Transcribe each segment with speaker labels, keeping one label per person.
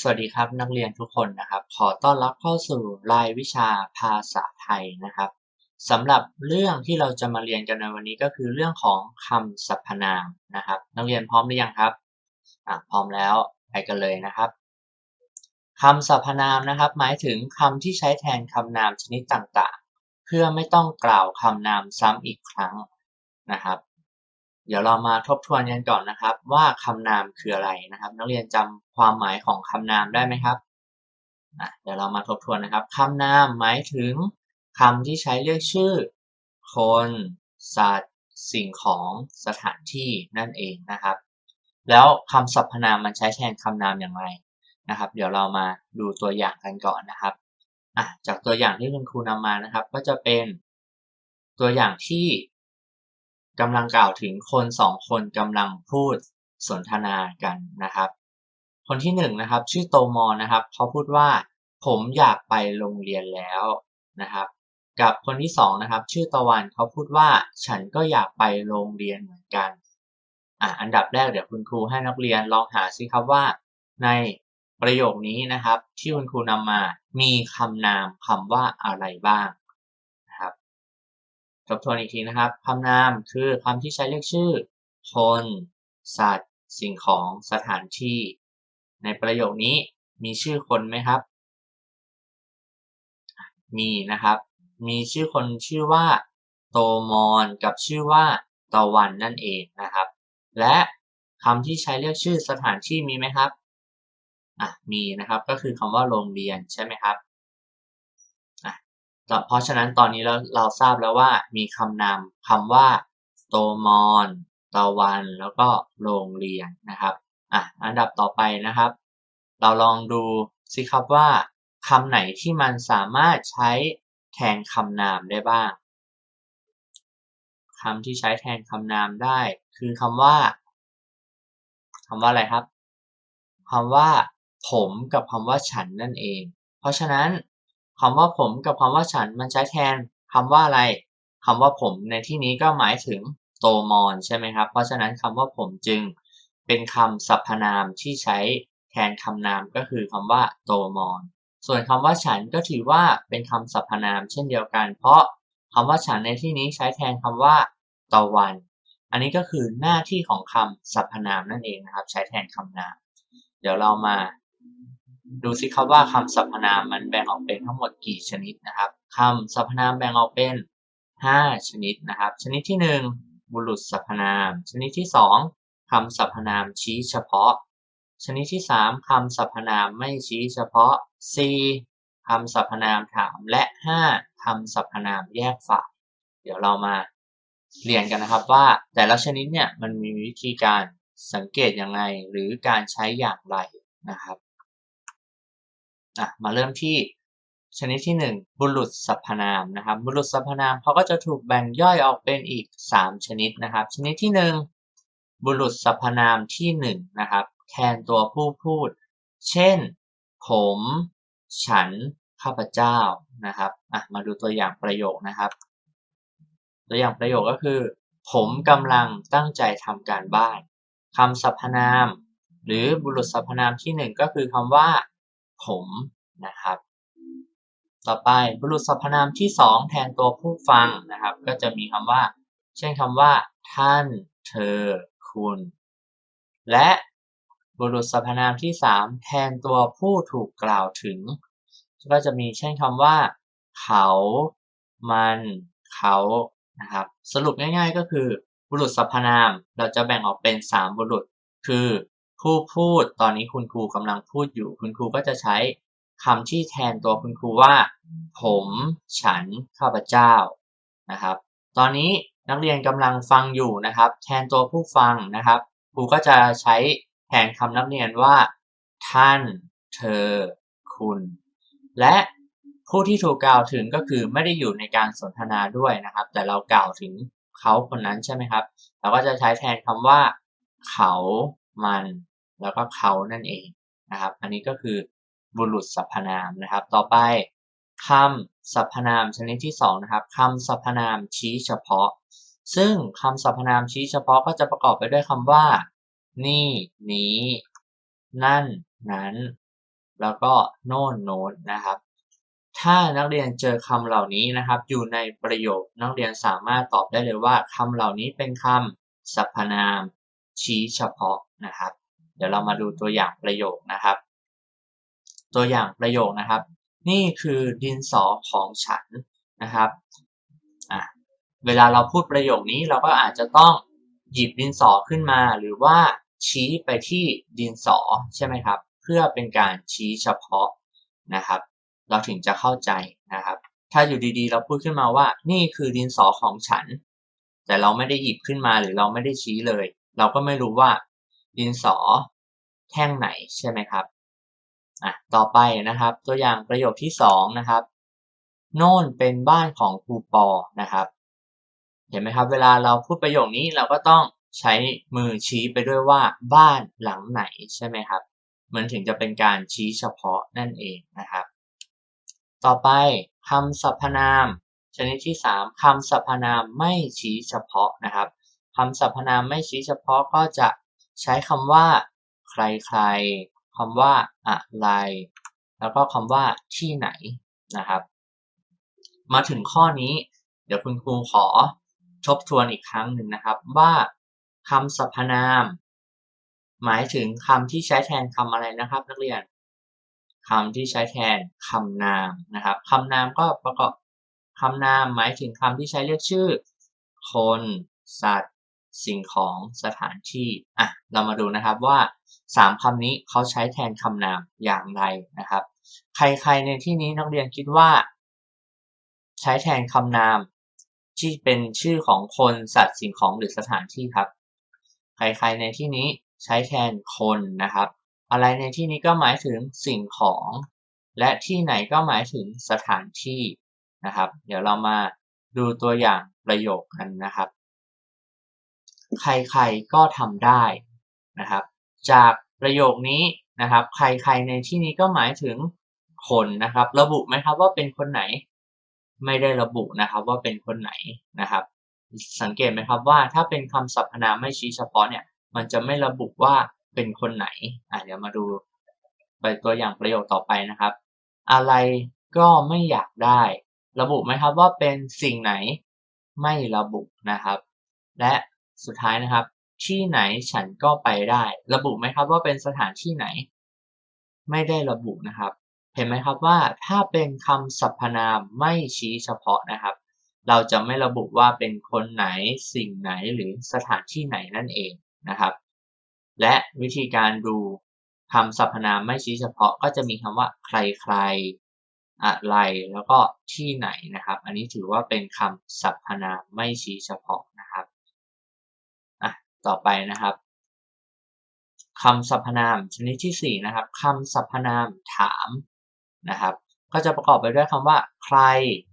Speaker 1: สวัสดีครับนักเรียนทุกคนนะครับ ขอต้อนรับเข้าสู่รายวิชาภาษาไทยนะครับสำหรับเรื่องที่เราจะมาเรียนกันในวันนี้ก็คือเรื่องของคำสรรพนามนะครับ นักเรียนพร้อมหรือยังครับอะพร้อมแล้วไปกันเลยนะครับคำสรรพนามนะครับ หมายถึงคำที่ใช้แทนคำนามชนิดต่างๆ เพื่อไม่ต้องกล่าวคำนามซ้ำอีกครั้งนะครับ เดี๋ยวเรามาทบทวนกันก่อนนะครับ ว่าคำนามคืออะไรนะครับ นักเรียนจำความหมายของคำนามได้ไหมครับเดี๋ยวเรามาทบทวนนะครับคำนามหมายถึงคำที่ใช้เรียกชื่อ คน สัตว์ สิ่งของสถานที่นั่นเองนะครับ แล้วคำสรรพนามมันใช้แทนคำนามอย่างไรนะครับ เดี๋ยวเรามาดูตัวอย่างกันก่อนนะครับจากตัวอย่างที่คุณครูนำมานะครับ ก็จะเป็นตัวอย่างที่ กำลังกล่าวถึงคนสองคนกำลังพูดสนทนากันนะครับ คนที่หนึ่งนะครับชื่อโตมอนะครับเขาพูดว่า ผมอยากไปโรงเรียนแล้วนะครับ กับคนที่สองนะครับ ชื่อตะวันเขาพูดว่า ฉันก็อยากไปโรงเรียนเหมือนกันอะอันดับแรกเดี๋ยวคุณครูให้นักเรียนลองหาสิครับว่า ในประโยคนี้นะครับ ที่คุณครูนำมามีคำนามคำว่าอะไรบ้าง บทวนอีกทีนะครับคำนามคือคำที่ใช้เรียกชื่อ คน สัตว์ สิ่งของ สถานที่ ในประโยคนี้มีชื่อคนไหมครับ มีนะครับ มีชื่อคนชื่อว่า โตมอนกับชื่อว่าตะวันนั่นเองนะครับ และคำที่ใช้เรียกชื่อสถานที่มีไหมครับอะมีนะครับ ก็คือคำว่าโรงเรียนใช่ไหมครับ เพราะฉะนั้นตอนนี้เราเราทราบแล้วว่ามีคำนามคำว่าโตมอนตะวัน แล้วก็โรงเรียนนะครับอะอันดับต่อไปนะครับ เราลองดูสิครับว่าคำไหนที่มันสามารถใช้แทนคำนามได้บ้างคำที่ใช้แทนคำนามได้ คือคำว่าคำว่าอะไรครับคำว่า ผมกับคำว่าฉันนั่นเอง เพราะฉะนั้น คำว่าผมกับคำว่าฉันมันใช้แทนคำว่าอะไรคำว่าผมในที่นี้ก็หมายถึงโตมอนใช่ไหมครับ เพราะฉะนั้นคำว่าผมจึงเป็นคำสรรพนามที่ใช้แทนคำนามก็คือคำว่าโตมอน ส่วนคำว่าฉันก็ถือว่าเป็นคำสรรพนามเช่นเดียวกัน เพราะคำว่าฉันในที่นี้ใช้แทนคำว่าตะวัน อันนี้ก็คือหน้าที่ของคำสรรพนามนั่นเองนะครับ ใช้แทนคำนาม เดี๋ยวเรามา ดูสิครับว่าคำสรรพนามมันแบ่งออกเป็นทั้งหมดกี่ชนิดนะครับคำสรรพนามแบ่งออกเป็น 5 ชนิดนะครับ ชนิดที่ 1 บุรุษสรรพนาม ชนิดที่ 2คำสรรพนามชี้เฉพาะ ชนิดที่ 3คำสรรพนามไม่ชี้เฉพาะ 4. คำสรรพนามถามและ 5. คำสรรพนามแยกฝ่ายเดี๋ยวเรามาเรียนกันนะครับว่าแต่ละชนิดเนี่ยมันมีวิธีการสังเกตยังไงหรือการใช้อย่างไรนะครับ อะมาเริ่มที่ชนิดที่ 1 บุรุษสรรพนามนะครับ บุรุษสรรพนามเขาก็จะถูกแบ่งย่อยออกเป็นอีก 3 ชนิดนะครับ ชนิดที่ 1 บุรุษสรรพนามที่1นะครับแทนตัวผู้พูด เช่น ผม ฉัน ข้าพเจ้านะครับอะมาดูตัวอย่างประโยคนะครับ ตัวอย่างประโยคก็คือ ผมกำลังตั้งใจทำการบ้านคำสรรพนาม หรือบุรุษสรรพนามที่ 1 ก็คือคำว่า ผมนะครับ ต่อไปบุรุษสรรพนามที่ 2 แทนตัวผู้ฟังนะครับ ก็จะมีคำว่า เช่นคำว่า ท่าน เธอ คุณ และบุรุษสรรพนามที่ 3 แทนตัวผู้ถูกกล่าวถึง ก็จะมีเช่นคำว่า เขา มัน เขานะครับ สรุปง่ายๆก็คือ บุรุษสรรพนามเราจะแบ่งออกเป็น 3 บุรุษ คือ ผู้พูด ตอนนี้คุณครูกำลังพูดอยู่ คุณครูก็จะใช้คำที่แทนตัวคุณครูว่า ผม ฉัน ข้าพเจ้านะครับ ตอนนี้นักเรียนกำลังฟังอยู่นะครับ แทนตัวผู้ฟังนะครับ ครูก็จะใช้แทนคำนักเรียนว่า ท่าน เธอ คุณ และผู้ที่ถูกกล่าวถึงก็คือไม่ได้อยู่ในการสนทนาด้วยนะครับ แต่เรากล่าวถึงเขาคนนั้นใช่ไหมครับ เราก็จะใช้แทนคำว่า เขา มัน แล้วก็เขานั่นเองนะครับ อันนี้ก็คือบุรุษสรรพนามนะครับ ต่อไปคำสรรพนามชนิดที่2นะครับคำสรรพนามชี้เฉพาะ ซึ่งคำสรรพนามชี้เฉพาะก็จะประกอบไปด้วยคำว่า นี่ นี้ นั่น นั้น แล้วก็โน่นโน้นนะครับ ถ้านักเรียนเจอคำเหล่านี้นะครับ อยู่ในประโยคนักเรียนสามารถตอบได้เลยว่าคำเหล่านี้เป็นคำสรรพนามชี้เฉพาะนะครับ เดี๋ยวเรามาดูตัวอย่างประโยคนะครับ ตัวอย่างประโยคนะครับ นี่คือดินสอของฉันนะครับอะเวลาเราพูดประโยคนี้เราก็อาจจะต้องหยิบดินสอขึ้นมาหรือว่าชี้ไปที่ดินสอใช่ไหมครับ เพื่อเป็นการชี้เฉพาะนะครับ เราถึงจะเข้าใจนะครับ ถ้าอยู่ดีๆ เราพูดขึ้นมาว่า นี่คือดินสอของฉัน แต่เราไม่ได้หยิบขึ้นมาหรือเราไม่ได้ชี้เลย เราก็ไม่รู้ว่า ดินสอแท่งไหนใช่ไหมครับอะต่อไปนะครับ ตัวอย่างประโยคที่สองนะครับโน่นเป็นบ้านของครูปอนะครับ เห็นไหมครับ เวลาเราพูดประโยคนี้เราก็ต้องใช้มือชี้ไปด้วยว่าบ้านหลังไหนใช่ไหมครับ มันถึงจะเป็นการชี้เฉพาะนั่นเองนะครับ ต่อไปคำสรรพนาม ชนิดที่ 3คำสรรพนามไม่ชี้เฉพาะนะครับคำสรรพนามไม่ชี้เฉพาะก็จะ ใช้คำว่า ใครๆคำว่าอะไร แล้วก็คำว่าที่ไหนนะครับ มาถึงข้อนี้ เดี๋ยวคุณครูขอทบทวนอีกครั้งหนึ่งนะครับ ว่าคำสรรพนาม หมายถึงคำที่ใช้แทนคำอะไรนะครับ นักเรียนคำที่ใช้แทนคำนามนะครับคำนามก็ประกอบคำนามหมายถึงคำที่ใช้เรียกชื่อ คน สัตว์ สิ่งของสถานที่อะเรามาดูนะครับว่าสามคำนี้เขาใช้แทนคำนามอย่างไรนะครับ ใครๆในที่นี้นักเรียนคิดว่า ใช้แทนคำนามที่เป็นชื่อของคนสัตว์สิ่งของหรือสถานที่ครับ ใครๆในที่นี้ใช้แทนคนนะครับ อะไรในที่นี้ก็หมายถึงสิ่งของ และที่ไหนก็หมายถึงสถานที่นะครับ เดี๋ยวเรามาดูตัวอย่างประโยคกันนะครับ ใครๆก็ทำได้นะครับ จากประโยคนี้นะครับ ใครๆในที่นี้ก็หมายถึงคนนะครับ ระบุไหมครับว่าเป็นคนไหน ไม่ได้ระบุนะครับว่าเป็นคนไหนนะครับ สังเกตไหมครับว่าถ้าเป็นคำสรรพนามไม่ชี้เฉพาะเนี่ย มันจะไม่ระบุว่าเป็นคนไหนอะเดี๋ยวมาดูไปตัวอย่างประโยคต่อไปนะครับ อะไรก็ไม่อยากได้ ระบุไหมครับว่าเป็นสิ่งไหนไม่ระบุนะครับ และ สุดท้ายนะครับ ที่ไหนฉันก็ไปได้ ระบุไหมครับว่าเป็นสถานที่ไหน ไม่ได้ระบุนะครับ เห็นไหมครับว่าถ้าเป็นคำสรรพนามไม่ชี้เฉพาะนะครับ เราจะไม่ระบุว่าเป็นคนไหนสิ่งไหนหรือสถานที่ไหนนั่นเองนะครับ และวิธีการดูคำสรรพนามไม่ชี้เฉพาะก็จะมีคำว่าใครๆอะไรแล้วก็ที่ไหนนะครับ อันนี้ถือว่าเป็นคำสรรพนามไม่ชี้เฉพาะนะครับ ต่อไปนะครับคำสรรพนามชนิดที่สี่นะครับคำสรรพนามถามนะครับก็จะประกอบไปด้วยคำว่า ใคร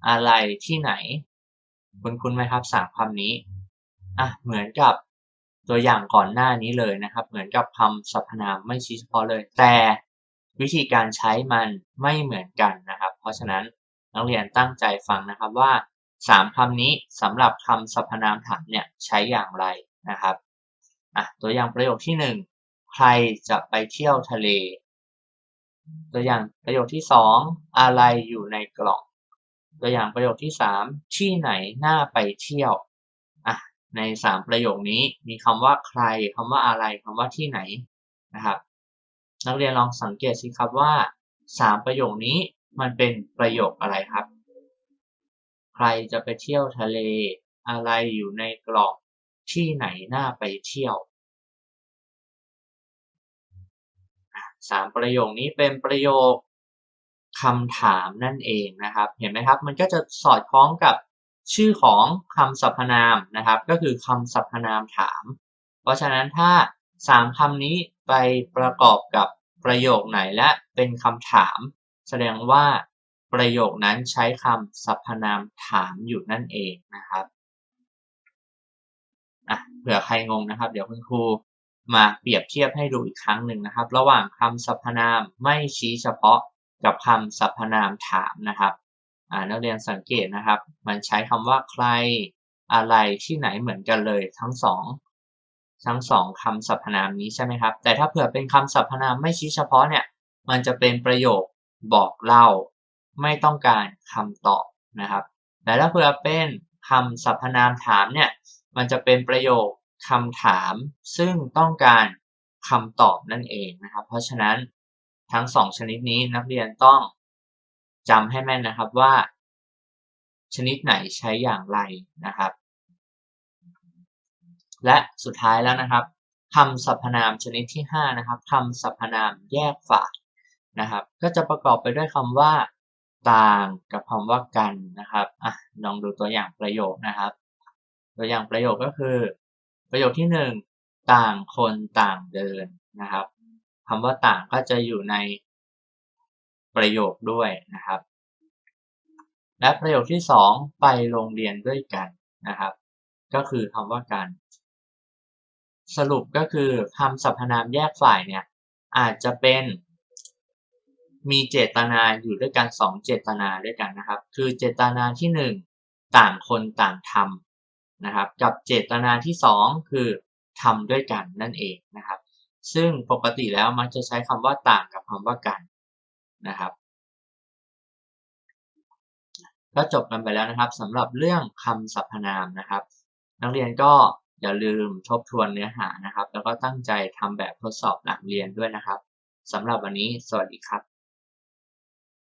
Speaker 1: อะไรที่ไหน คุณคุณไหมครับสามคำนี้อะเหมือนกับตัวอย่างก่อนหน้านี้เลยนะครับ เหมือนกับคำสรรพนามไม่ชี้เฉพาะเลย แต่วิธีการใช้มันไม่เหมือนกันนะครับ เพราะฉะนั้นนักเรียนตั้งใจฟังนะครับว่าสามคำนี้สำหรับคำสรรพนามถามเนี่ยใช้อย่างไรนะครับ อะตัวอย่างประโยคที่หนึ่งใครจะไปเที่ยวทะเล ตัวอย่างประโยคที่สองอะไรอยู่ในกล่อง ตัวอย่างประโยคที่สามที่ไหนน่าไปเที่ยวอะในสามประโยคนี้มีคำว่าใครคำว่าอะไรคำว่าที่ไหนนะครับ นักเรียนลองสังเกตสิครับว่าสามประโยคนี้มันเป็นประโยคอะไรครับ ใครจะไปเที่ยวทะเล อะไรอยู่ในกล่อง ที่ไหนน่าไปเที่ยว สามประโยคนี้เป็นประโยคคำถามนั่นเองนะครับ เห็นไหมครับ มันก็จะสอดคล้องกับชื่อของคำสรรพนามนะครับ ก็คือคำสรรพนามถาม เพราะฉะนั้นถ้าสามคำนี้ไปประกอบกับประโยคไหนและเป็นคำถาม แสดงว่าประโยคนั้นใช้คำสรรพนามถามอยู่นั่นเองนะครับอะเผื่อใครงงนะครับ เดี๋ยวคุณครู มาเปรียบเทียบให้ดูอีกครั้งหนึ่งนะครับ ระหว่างคำสรรพนามไม่ชี้เฉพาะกับคำสรรพนามถามนะครับนักเรียนสังเกตนะครับ มันใช้คำว่าใครอะไรที่ไหนเหมือนกันเลยทั้งสองทั้งสองคำสรรพนามนี้ใช่ไหมครับ แต่ถ้าเผื่อเป็นคำสรรพนามไม่ชี้เฉพาะเนี่ย มันจะเป็นประโยคบอกเล่า ไม่ต้องการคำตอบนะครับ แต่ถ้าเผื่อเป็นคำสรรพนามถามเนี่ย มันจะเป็นประโยค คำถามซึ่งต้องการคำตอบนั่นเองนะครับ เพราะฉะนั้นทั้งสองชนิดนี้นักเรียนต้องจำให้แม่นนะครับว่า ชนิดไหนใช้อย่างไรนะครับ และสุดท้ายแล้วนะครับคำสรรพนามชนิดที่ 5 นะครับคำสรรพนามแยกฝายนะครับ ก็จะประกอบไปด้วยคำว่า ต่างกับคำว่ากันนะครับอะลองดูตัวอย่างประโยคนะครับ ตัวอย่างประโยคก็คือ ประโยคที่1ต่างคนต่างเดินนะครับคำว่าต่างก็จะอยู่ในประโยคด้วยนะครับ และประโยคที่2ไปโรงเรียนด้วยกันนะครับ ก็คือคำว่ากัน สรุปก็คือคำสรรพนามแยกฝ่ายเนี่ยอาจจะเป็นมีเจตนาอยู่ด้วยกัน2เจตนาด้วยกันนะครับ คือเจตนาที่1ต่างคนต่างทำ นะครับ กับเจตนาที่ 2 คือทำด้วยกันนั่นเองนะครับ ซึ่งปกติแล้วมักจะใช้คำว่าต่างกับคำว่ากันนะครับ ก็จบกันไปแล้วนะครับสำหรับเรื่องคำสรรพนามนะครับ นักเรียนก็อย่าลืมทบทวนเนื้อหานะครับ แล้วก็ตั้งใจทำแบบทดสอบหลังเรียนด้วยนะครับสำหรับวันนี้สวัสดีครับ